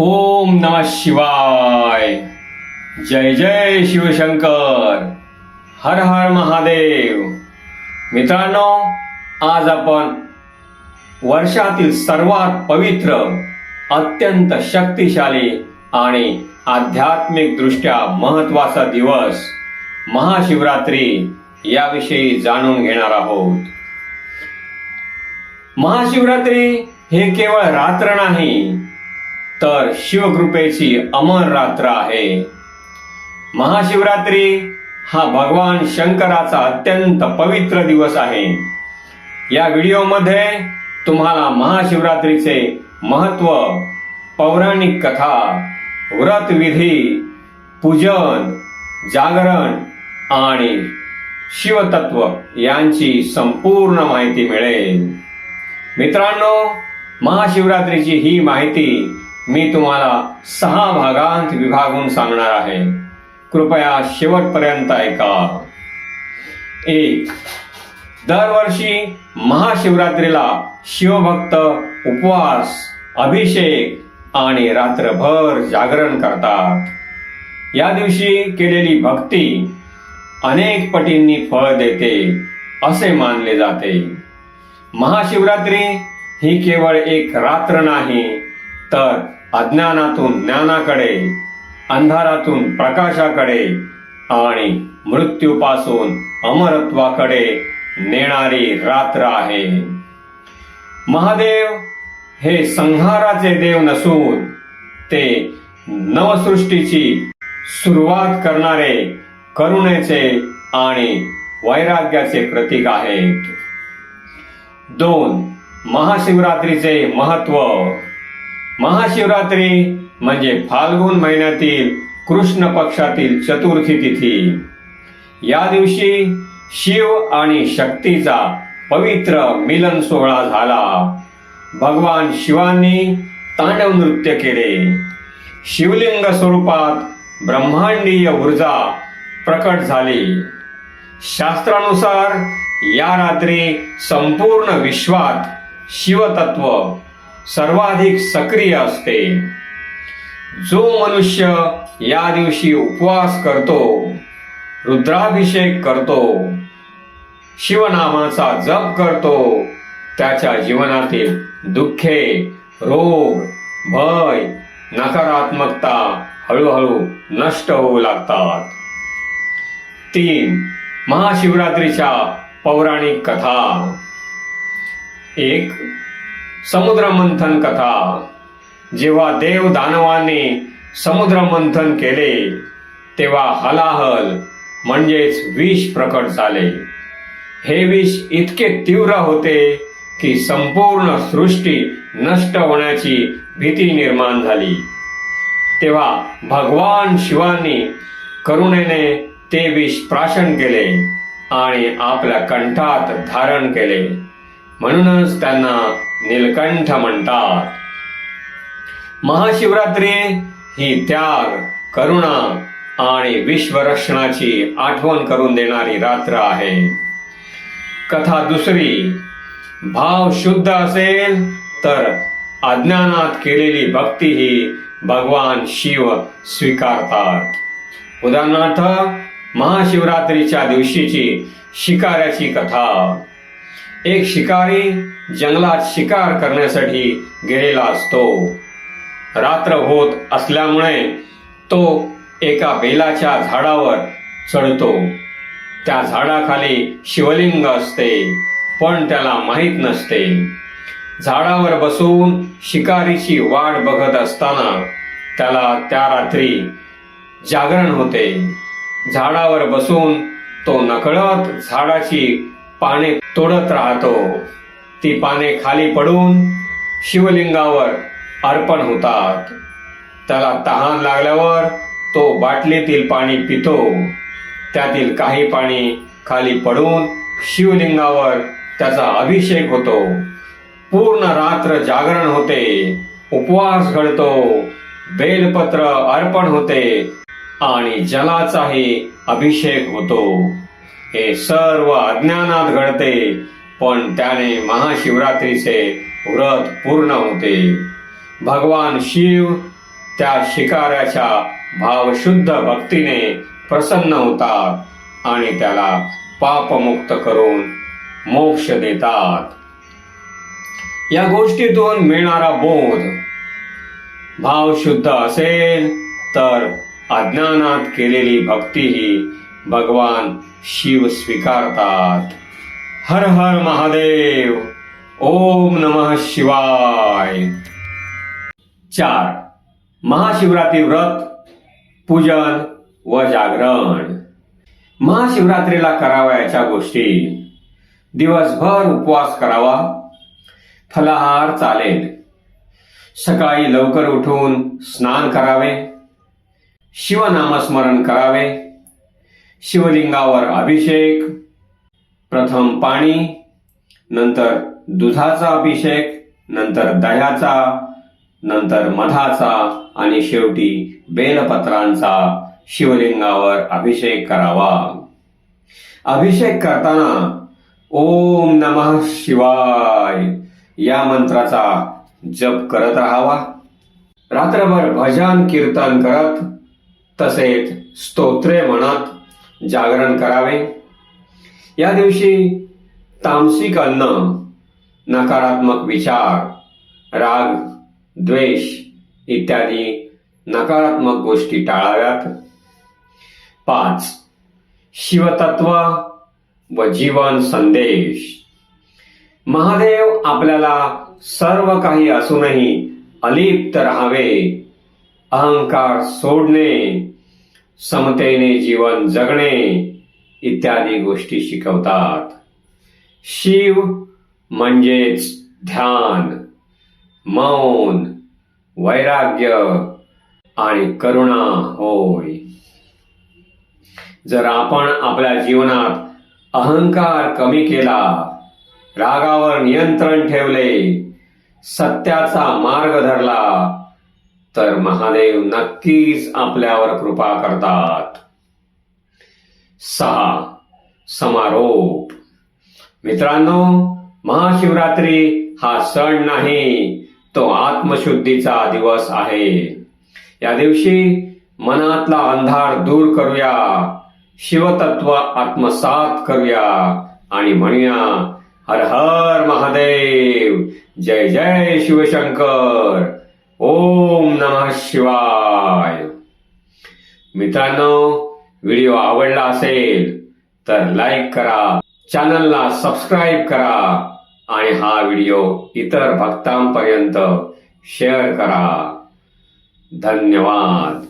ओम नम शिवाय। जय जय शिवशंकर। हर हर महादेव। मित्रांनो आज आपण वर्षातील सर्वात पवित्र अत्यंत शक्तिशाली आणि आध्यात्मिक दृष्ट्या महत्त्वाचा दिवस महाशिवरात्री याविषयी जाणून घेणार आहोत. महाशिवरात्री हे केवळ रात्र नाही तर शिवकृपेची अमर रात्र आहे. महाशिवरात्री हा भगवान शंकराचा अत्यंत पवित्र दिवस आहे. या व्हिडिओमध्ये तुम्हाला महाशिवरात्रीचे महत्त्व पौराणिक कथा व्रतविधी पूजन जागरण आणि शिवतत्व यांची संपूर्ण माहिती मिळेल. मित्रांनो महाशिवरात्रीची ही माहिती मी तुम्हाला सहा भागांत विभागून सांगणार आहे. कृपया शेवटपर्यंत ऐका. एक दरवर्षी महाशिवरात्रीला शिवभक्त उपवास अभिषेक आणि रात्रभर जागरण करतात. या दिवशी केलेली भक्ती अनेक पटींनी फळ देते असे मानले जाते. महाशिवरात्री ही केवळ एक रात्र नाही तर अज्ञानातून ज्ञानाकडे अंधारातून प्रकाशाकडे आणि मृत्यूपासून अमरत्वाकडे नेणारी रात्र आहे. महादेव हे संहाराचे देव नसून ते नवसृष्टीची सुरुवात करणारे करुणेचे आणि वैराग्याचे प्रतीक आहेत. दोन महाशिवरात्रीचे महत्त्व. महाशिवरात्री म्हणजे फाल्गुन महिन्यातील कृष्ण पक्षातील चतुर्थी तिथी. या दिवशी शिव आणि शक्तीचा पवित्र मिलन सोहळा झाला. भगवान शिवांनी तांडव नृत्य केले. शिवलिंग स्वरूपात ब्रह्मांडीय ऊर्जा प्रकट झाली. शास्त्रानुसार या रात्री संपूर्ण विश्वात शिवतत्व सर्वाधिक सक्रिय असते. जो मनुष्य या दिवशी उपवास करतो रुद्राभिषेक करतो शिवनामाचा जप करतो त्याच्या जीवनातील दुःखे रोग भय नकारात्मकता हळूहळू नष्ट होऊ लागतात. तीन महाशिवरात्रीच्या पौराणिक कथा. एक समुद्र मंथन कथा। जेव्हा देव दानवाने समुद्र मंथन केले तेव्हा हलाहल म्हणजेच विष प्रकट झाले. हे विष इतके तीव्र होते की संपूर्ण सृष्टी नष्ट होण्याची भीती निर्माण झाली. तेव्हा भगवान शिवांनी करुणेने ते विष प्राशन केले आणि आपल्या कंठात धारण केले. म्हणूनच त्यांना नीलकंठ म्हणतात. महाशिवरात्री ही त्याग करुणा आणि विश्वरक्षणाची आठवण करून देणारी रात्र आहे. कथा दुसरी भाव शुद्ध असेल तर अज्ञानात केलेली भक्ती ही भगवान शिव स्वीकारतात. उदाहरणार्थ महाशिवरात्रीच्या दिवशीची शिकाऱ्याची कथा. एक शिकारी जंगलात शिकार करण्यासाठी गेलेला असतो. रात्र होत असल्यामुळे तो एका बेलाच्या झाडावर चढतो. त्या झाडाखाली शिवलिंग असते पण त्याला माहीत नसते. झाडावर बसून शिकारीची वाट बघत असताना त्याला त्या रात्री जागरण होते. झाडावर बसून तो नकळत झाडाची पाने तोडत राहतो. ती पाने खाली पडून शिवलिंगावर अर्पण होतात. त्याला तहान लागल्यावर तो बाटलीतील पाणी पितो. त्यातील काही पाणी खाली पडून शिवलिंगावर त्याचा अभिषेक होतो. पूर्ण रात्र जागरण होते. उपवास घडतो. बेलपत्र अर्पण होते. आणि जलाचाही अभिषेक होतो. हे सर्व अज्ञानात घडते पण त्याने महाशिवरात्रीचे व्रत पूर्ण होते. भगवान शिव त्या शिकाऱ्याच्या भावशुद्ध भक्तीने प्रसन्न होतात आणि त्याला पापमुक्त करून मोक्ष देतात. या गोष्टीतून मिळणारा बोध भाव शुद्ध असेल तर अज्ञानात केलेली भक्ती ही भगवान शिव स्वीकारतात. हर हर महादेव ओम नमः शिवाय. चार महाशिवरात्री व्रत पूजन व जागरण. महाशिवरात्रीला करावयाच्या गोष्टी दिवसभर उपवास करावा फलाहार चालेल. सकाळी लवकर उठून स्नान करावे शिवनामस्मरण करावे शिवलिंगावर अभिषेक प्रथम पाणी नंतर दुधाचा अभिषेक नंतर दह्याचा नंतर मधाचा आणि शेवटी बेलपत्रांचा शिवलिंगावर अभिषेक करावा. अभिषेक करताना ओम नमः शिवाय या मंत्राचा जप करत राहावा. रात्रभर भजन कीर्तन करत तसेच स्तोत्रे म्हणत जागरण करावे. या दिवशी तामसिक अन्न नकारात्मक विचार राग द्वेष इत्यादी नकारात्मक गोष्टी टाळाव्यात. पाच शिवतत्व व जीवन संदेश. महादेव आपल्याला सर्व काही असूनही अलिप्त राहावे अहंकार सोडणे समतेने जीवन जगणे इत्यादी गोष्टी शिकवतात. शिव म्हणजेच ध्यान मौन वैराग्य आणि करुणा होय. जर आपण आपल्या जीवनात अहंकार कमी केला रागावर नियंत्रण ठेवले सत्याचा मार्ग धरला तर महादेव नक्कीच आपल्यावर कृपा करतात. सहा. समारोप. मित्रांनो महाशिवरात्री हा सण नाही तो आत्मशुद्धीचा दिवस आहे. या दिवशी मनातला अंधार दूर करूया शिवतत्व आत्मसात करूया आणि म्हणूया हर हर महादेव जय जय शिवशंकर. ओम नमः शिवाय. मित्रांनो व्हिडिओ आवडला असेल तर लाईक करा चॅनलला सबस्क्राईब करा आणि हा व्हिडिओ इतर भक्तांपर्यंत शेअर करा. धन्यवाद.